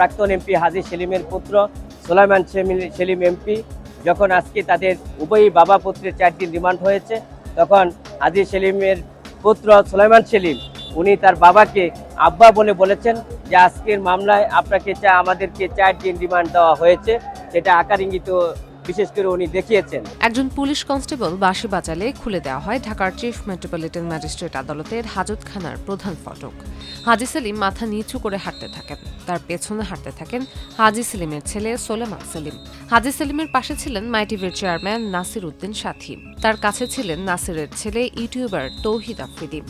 প্রাক্তন এমপি হাজি সেলিমের পুত্র সোলাইমান সেলিম এমপি যখন আজকে তাদের উভয়ই বাবা পুত্রের চার দিন রিমান্ড হয়েছে, তখন হাজি সেলিমের পুত্র সোলাইমান সেলিম, উনি তার বাবাকে আব্বা বলে বলেছেন যে আজকের মামলায় আপনাকে চা আমাদেরকে চার দিন রিমান্ড দেওয়া হয়েছে সেটা আকার ইঙ্গিত বিশেষ করে উনি দেখিয়েছেন। একজন পুলিশ কনস্টেবল বাঁশি বাজালে খুলে দেওয়া হয় ঢাকার চিফ মেট্রোপলিটন ম্যাজিস্ট্রেট আদালতের হাজতখানার প্রধান ফটক। হাজি সেলিম মাথা নিচু করে হাঁটতে থাকেন। তার পেছনে হাঁটতে থাকেন হাজি সেলিমের ছেলে সোলেমান সেলিম। হাজি সেলিমের পাশে ছিলেন মাইটিভির চেয়ারম্যান নাসির উদ্দিন সাথী। তার কাছে ছিলেন নাসিরের ছেলে ইউটিউবার তৌহিদ আফ্রিদি।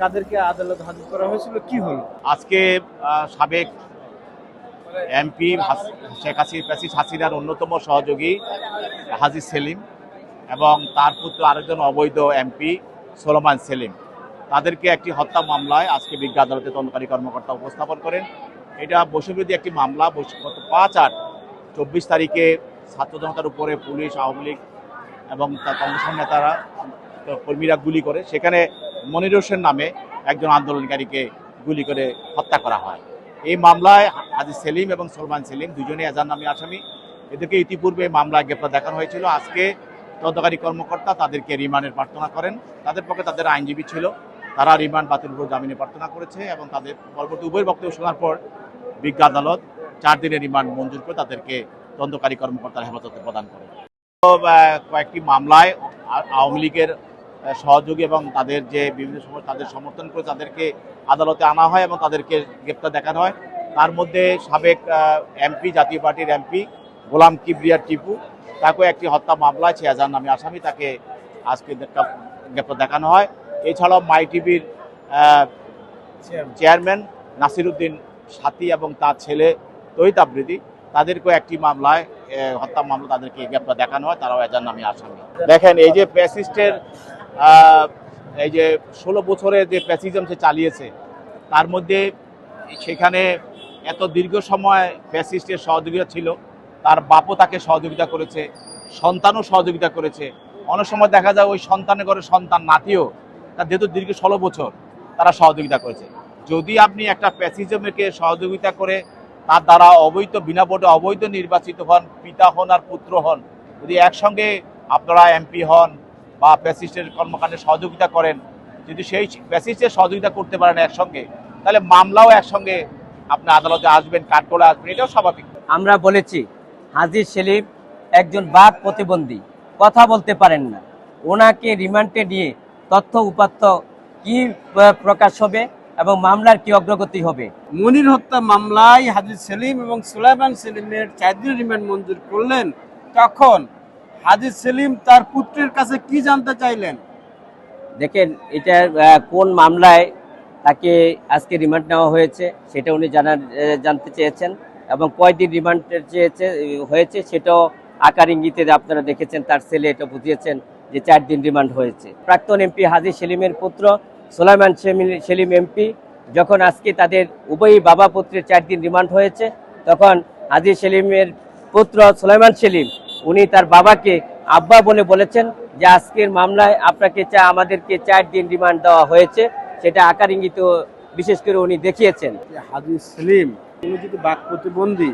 কাদেরকে আদালত হাজির করা হয়েছিল? কি হলো? আজকে সাবেক এমপি শেখ হাসিনা প্রেসিড হাসিনার অন্যতম সহযোগী হাজি সেলিম এবং তার পুত্র আরেকজন অবৈধ এমপি সোলমান সেলিম। তাদেরকে একটি হত্যা মামলায় আজকে বিজ্ঞা আদালতে তদন্তকারী কর্মকর্তা উপস্থাপন করেন। এটা বৈষম্যবিরোধী একটি মামলা। গত পাঁচ আট চব্বিশ তারিখে ছাত্র জনতার উপরে পুলিশ, আওয়ামী লীগ এবং তার কংগ্রেসের নেতারা, কর্মীরা গুলি করে। সেখানে মনির হোসেন নামে একজন আন্দোলনকারীকে গুলি করে হত্যা করা হয়। এই মামলায় হাজি সেলিম এবং সলমান সেলিম দুজনেই এজার নামে আসামি। এদেরকে ইতিপূর্বে মামলায় গ্রেপ্তার দেখানো হয়েছিল। আজকে তদন্তকারী কর্মকর্তা তাদেরকে রিমান্ডের প্রার্থনা করেন। তাদের পক্ষে তাদের আইনজীবী ছিল। তারা রিমান্ড বাতিল করে জামিনে প্রার্থনা করেছে এবং তাদের পরবর্তী উভয়ের বক্তব্য শোনার পর বিজ্ঞ আদালত চার দিনের রিমান্ড মঞ্জুর করে তাদেরকে তদন্তকারী কর্মকর্তার হেফাজতে প্রদান করে। কয়েকটি মামলায় আওয়ামী লীগের সহযোগী এবং তাদের যে বিভিন্ন সময় তাদের সমর্থন করে তাদেরকে আদালতে আনা হয় এবং তাদেরকে গ্রেপ্তার দেখানো হয়। তার মধ্যে সাবেক এমপি জাতীয় পার্টির এমপি গোলাম কিবরিয়ার টিপু তাকেও একটি হত্যা মামলায় ছেয়াজার নামে আসামি তাকে আজকে গ্রেপ্তার দেখানো হয়। এছাড়াও মাই টিভির চেয়ারম্যান নাসিরুদ্দিন সাথী এবং তার ছেলে তহিত আবৃদি তাদেরকেও একটি মামলায় হত্যা মামলা তাদেরকে গ্রেপ্তার দেখানো হয় তারাও এজার নামে আসামি। দেখেন এই যে প্যাসিস্টের এই যে ষোলো বছরের যে প্যাসিজম সে চালিয়েছে, তার মধ্যে সেখানে এত দীর্ঘ সময় প্যাসিস্টের সহযোগিতা ছিল, তার বাপও তাকে সহযোগিতা করেছে, সন্তানও সহযোগিতা করেছে। অনেক সময় দেখা যায় ওই সন্তানের ঘরে সন্তান, নাতিও, তার যেহেতু দীর্ঘ ষোলো বছর তারা সহযোগিতা করেছে। যদি আপনি একটা প্যাসিজমকে সহযোগিতা করে, তার দ্বারা অবৈধ, বিনা ভোটে অবৈধ নির্বাচিত হন, পিতা হন আর পুত্র হন, যদি একসঙ্গে আপনারা এমপি হন বা প্যাসিস্টের কর্মকাণ্ডে সহযোগিতা করেন যদি সেই প্যাসিস্টের সহযোগিতা করতে পারেন একসঙ্গে তাহলে মামলাও একসঙ্গে আপনি আদালতে আসবেন কাঠগড়ে আসবেন এটাও স্বাভাবিক। আমরা বলেছি হাজির সেলিম একজন বাদ প্রতিবন্ধী কথা বলতে পারেন না। ওনাকে রিমান্ডে নিয়ে তথ্য উপাত্ত কি প্রকাশ হবে এবং মামলার কি অগ্রগতি হবে? মনির হত্যা মামলায় হাজির সেলিম এবং সুলাইমান সেলিমের চার দিন রিমান্ড মঞ্জুর করলেন তখন হাজির সেলিম তার পুত্রের কাছে কি জানতে চাইলেন? দেখেন, এটা কোন মামলায় তাকে আজকে রিমান্ড নেওয়া হয়েছে সেটা উনি জানার জানতে চেয়েছেন এবং কয়দিন রিমান্ড চেয়েছে, হয়েছে সেটাও আকার ইঙ্গিতে আপনারা দেখেছেন, তার ছেলে এটা বুঝিয়েছেন যে চার দিন রিমান্ড হয়েছে। প্রাক্তন এমপি হাজি সেলিমের পুত্র সোলাইমান সেলিম এমপি, যখন আজকে তাদের উভয়ই বাবা পুত্রের চার দিন রিমান্ড হয়েছে, তখন হাজি সেলিমের পুত্র সোলাইমান সেলিম উনি তার বাবাকে আব্বা বলে বলেছেন যে আজকের মামলায় আপনাকে চা আমাদেরকে চার দিন রিমান্ড দেওয়া হয়েছে। সেটা আকার ইঙ্গিত বিশেষ করে উনি দেখিয়েছেন। যে হাজি সেলিম উনি যদি বাক প্রতিবন্ধী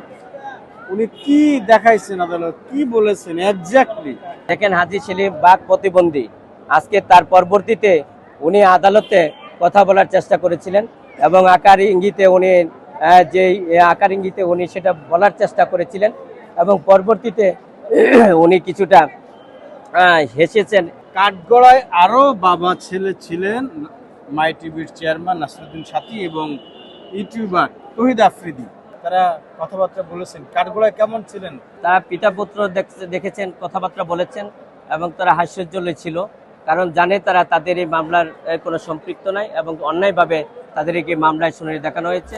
উনি কি দেখাইছেন আদালত? কি বলেছেন এক্স্যাক্টলি দেখেন হাজি সেলিম বাক প্রতিবন্ধী। আজকে তার পরবর্তীতে উনি আদালতে কথা বলার চেষ্টা করেছিলেন এবং আকার ইঙ্গিতে উনি যে আকার ইঙ্গিতে উনি সেটা বলার চেষ্টা করেছিলেন এবং পরবর্তীতে উনি কিছুটা হেসেছেন। কাঠগড়ায় আরও বাবা ছেলে ছিলেন মাই টিভির চেয়ারম্যান নাসরুদ্দিন সাথী এবং ইউটিউবার তহিদ আফ্রিদি। তারা কথাবার্তা বলেছেন কাঠগড়ায় কেমন ছিলেন? তারা পিতা পুত্র দেখছে- দেখেছেন কথাবার্তা বলেছেন এবং তারা হাস্যোজ্জ্বল ছিল। কারণ জানে তারা তাদের এই মামলার কোনো সম্পৃক্ত নাই এবং অন্যায়ভাবে তাদেরকে মামলায় শুনানি দেখানো হয়েছে।